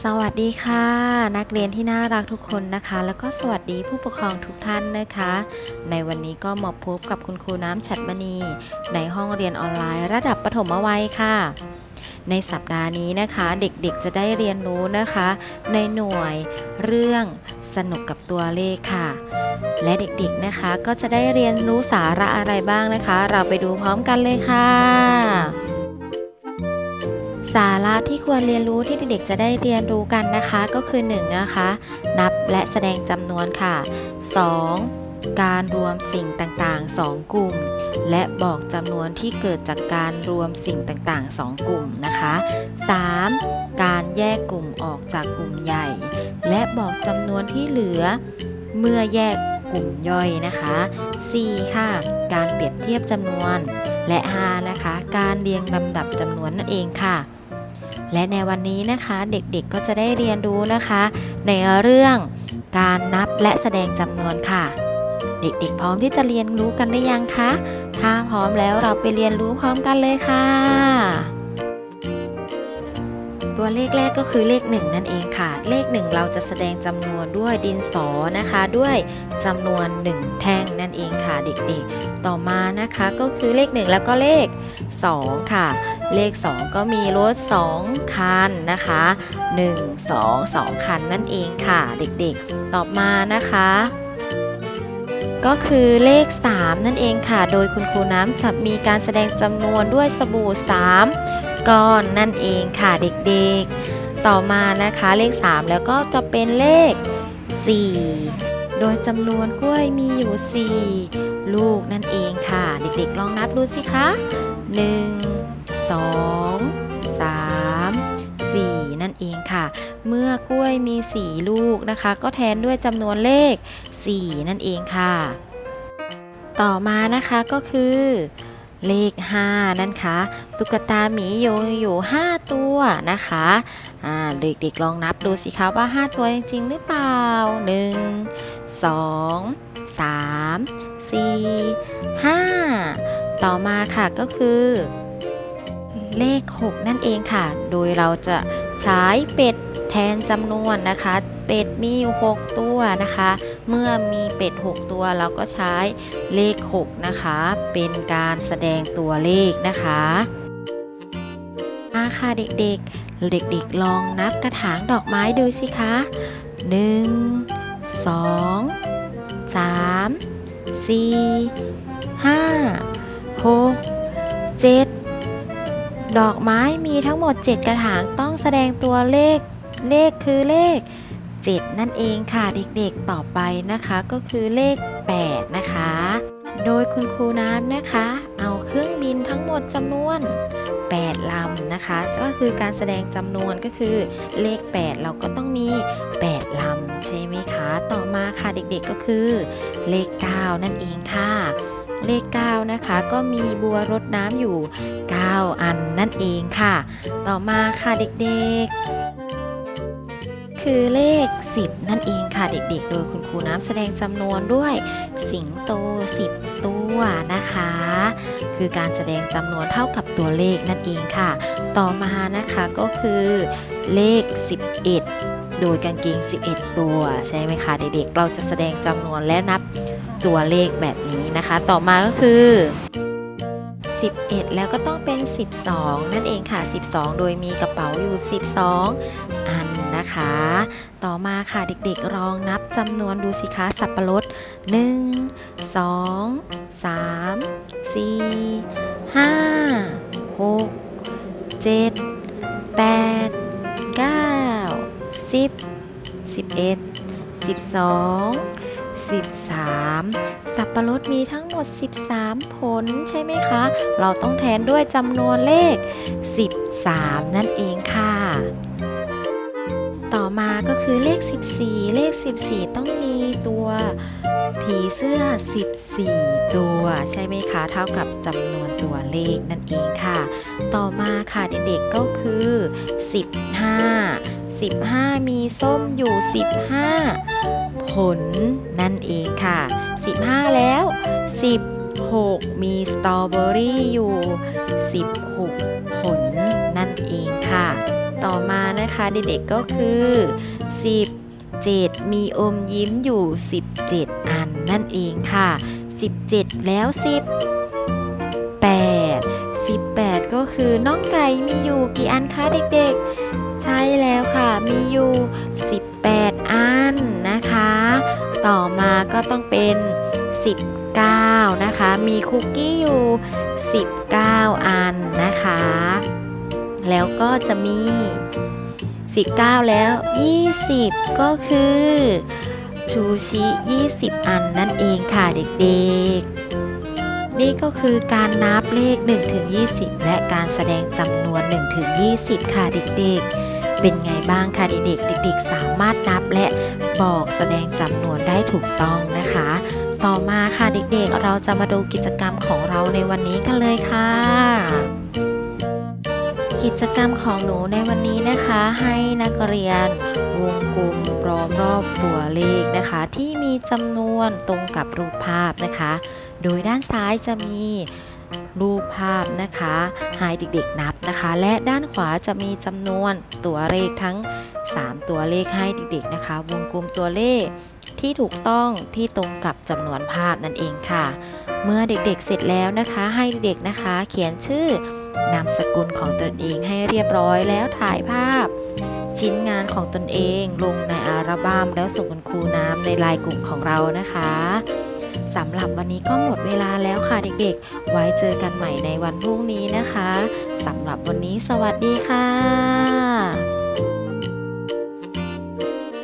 สวัสดีค่ะ นักเรียนที่น่ารักทุกคนนะคะ แล้วก็สวัสดีผู้ปกครองทุกท่านนะคะ ในวันนี้ก็มาพบกับคุณครูน้ำฉัดมณี ในห้องเรียนออนไลน์ระดับประถมวัยค่ะ ในสัปดาห์นี้นะคะเด็กๆจะได้เรียนรู้นะคะ ในหน่วยเรื่องสนุกกับตัวเลขค่ะ และเด็กๆนะคะก็จะได้เรียนรู้สาระอะไรบ้างนะคะ เราไปดูพร้อมกันเลยค่ะ สาระที่ควรเรียนรู้ที่เด็กๆจะได้เรียนรู้กันนะคะ ก็คือ 1 นะคะ นับและแสดงจำนวนค่ะ 2. การรวมสิ่งต่างๆ 2 กลุ่ม และบอกจำนวนที่เกิดจากการรวมสิ่งต่างๆ 2 กลุ่มนะคะ 3. การแยกกลุ่มออกจากกลุ่มใหญ่ และบอกจำนวนที่เหลือ เมื่อแยกกลุ่มย่อยนะคะ 4. ค่ะ การเปรียบเทียบจำนวน และ 5 นะคะ การเรียงลำดับจำนวนนั่นเองค่ะ และในวันนี้นะคะเด็กๆก็จะได้เรียนรู้นะคะ ในเรื่องการนับและแสดงจำนวนค่ะ เด็กๆ พร้อมที่จะเรียนรู้กันหรือยังคะ ถ้าพร้อมแล้วเราไปเรียนรู้พร้อมกันเลยค่ะ ตัวเลขแรกก็คือเลข 1 นั่นเองค่ะ เลข 1 เราจะแสดงจำนวนด้วยดินสอนะคะ ด้วยจำนวน 1 แท่งนั่นเองค่ะเด็กๆ ต่อมานะคะก็คือเลข 1 แล้วก็เลข 2 ค่ะ เลข 2 ก็มีรถ 2 คันนะคะ 1 2 2 คันนั่นเองค่ะเด็กๆ ต่อมานะคะก็คือเลข 3 นั่นเองค่ะ โดยคุณครูน้ำจะมีการแสดงจำนวนด้วยสบู่ 3 ก้อนนั่นเองค่ะเด็กๆ ต่อมานะคะเลข 3 แล้วก็จะเป็นเลข 4 โดยจำนวนกล้วยมีอยู่ 4 ลูกนั่นเองค่ะ เด็กๆ ลองนับดูสิคะ 1 2 3 4 นั่นเองค่ะ เมื่อกล้วยมี 4 ลูกนะคะ ก็แทนด้วยจำนวนเลข 4 นั่นเองค่ะ ต่อมานะคะก็คือ เลข 5 นั่นคะตุ๊กตาหมีอยู่อยู่ 5 ตัวนะคะอ่าเด็กๆลองนับดูสิคะว่า 5 ตัวจริง ๆ หรือเปล่า 1 2 3 4 5 ต่อมาค่ะก็คือ เลข 6 นั่นเองค่ะ โดยเราจะใช้เป็ด แทนจำนวนนะคะ เป็ดมีอยู่6ตัวนะคะ เมื่อมีเป็ด 6 ตัวเราก็ใช้เลข 6 นะคะ เป็นการแสดงตัวเลขนะคะมาค่ะเด็กๆ เด็กๆ ลองนับกระถางดอกไม้ดูสิคะ 1 2 3 4 5 6 7 ดอกไม้มีทั้งหมด 7 กระถางต้องแสดงตัวเลข เลขคือเลข 7 นั่นเองค่ะเด็กๆต่อไปนะคะก็คือเลข 8 นะคะ โดยคุณครูน้ำนะคะ เอาเครื่องบินทั้งหมดจำนวน 8 ลำนะคะ ก็คือการแสดงจำนวนก็คือเลข 8 เราก็ต้องมี 8 ลำ ใช่ไหมคะ ต่อมาค่ะเด็กๆก็คือ เลข 9 นั่นเองค่ะเลข 9 นะคะ ก็มีบัวรดน้ำอยู่ 9 อันนั่นเองค่ะ ต่อมาค่ะเด็กๆ คือเลข 10 นั่นเองค่ะเด็กๆ โดยคุณครูน้ำแสดงจำนวนด้วยสิงโต 10 ตัวนะคะ คือการแสดงจำนวนเท่ากับตัวเลขนั่นเองค่ะ ต่อมานะคะก็คือเลข 11 โดยกางเกง 11 ตัวใช่ไหมคะเด็กๆ เราจะแสดงจำนวนและนับตัวเลขแบบนี้นะคะ ต่อมาก็คือ 11 แล้วก็ต้องเป็น 12 นั่นเองค่ะ 12 โดยมีกระเป๋าอยู่ 12 อัน นะคะ ต่อมาค่ะเด็กๆลองนับจำนวนดูสิคะสับปะรด 1 2 3 4 5 6 7 8 9 10 11 12 13 สับปะรดมีทั้งหมด 13 ผลใช่ไหมคะ เราต้องแทนด้วยจำนวนเลข 13 นั่นเองค่ะ ต่อมาก็คือเลข 14 เลข 14 ต้องมีตัวผีเสื้อ 14 ตัว ใช่ไหมคะ เท่ากับจำนวนตัวเลขนั่นเองค่ะ ต่อมาค่ะเด็กๆก็คือ 15 15 มีส้มอยู่ 15 ผลนั่นเองค่ะ 15 แล้ว 16 มีสตรอเบอรี่อยู่ 16 ผล นั่นเองค่ะ ต่อมานะคะเด็กๆก็คือ 17 มีอมยิ้มอยู่ 17 อันนั่นเองค่ะ 17 แล้ว18 18 ก็คือน้องไก่มีอยู่กี่อันคะเด็กๆ ใช่แล้วค่ะ มีอยู่ 18 อันนะคะ ต่อมาก็ต้องเป็น 19 นะคะ มีคุกกี้อยู่ 19 อันนะคะ แล้วก็จะมี 19 แล้ว 20 ก็คือ ชูชิ 20 อันนั่นเองค่ะเด็กๆ นี่ก็คือการนับเลข1ถึง20 และการแสดงจำนวน1ถึง20 ค่ะเด็กๆเป็นไงบ้างคะเด็กๆ เด็กๆ สามารถนับและบอกแสดงจำนวนได้ถูกต้องนะคะ ต่อมาค่ะเด็กๆ เราจะมาดูกิจกรรมของเราในวันนี้กันเลยค่ะ กิจกรรมของหนูในวันนี้นะคะให้นักเรียนวงกลมล้อมรอบตัวเลขนะคะ ที่มีจำนวนตรงกับรูปภาพนะคะ โดยด้านซ้ายจะมีรูปภาพนะคะให้เด็กๆนับนะคะ และด้านขวาจะมีจำนวนตัวเลขทั้ง 3 ตัวเลขให้เด็กๆนะคะ วงกลมตัวเลขที่ถูกต้องที่ตรงกับจำนวนภาพนั่นเองค่ะ เมื่อเด็กๆเสร็จแล้วนะคะ ให้เด็กๆนะคะ เขียนชื่อ นามสกุลของตนเองให้เรียบร้อยแล้วถ่ายภาพ ชิ้นงานของตนเองลงในอัลบั้มแล้วส่งคุณครูน้ำในไลน์กลุ่มของเรานะคะสำหรับวันนี้ก็หมดเวลาแล้วค่ะเด็กๆ ไว้เจอกันใหม่ในวันพรุ่งนี้นะคะสำหรับวันนี้สวัสดีค่ะ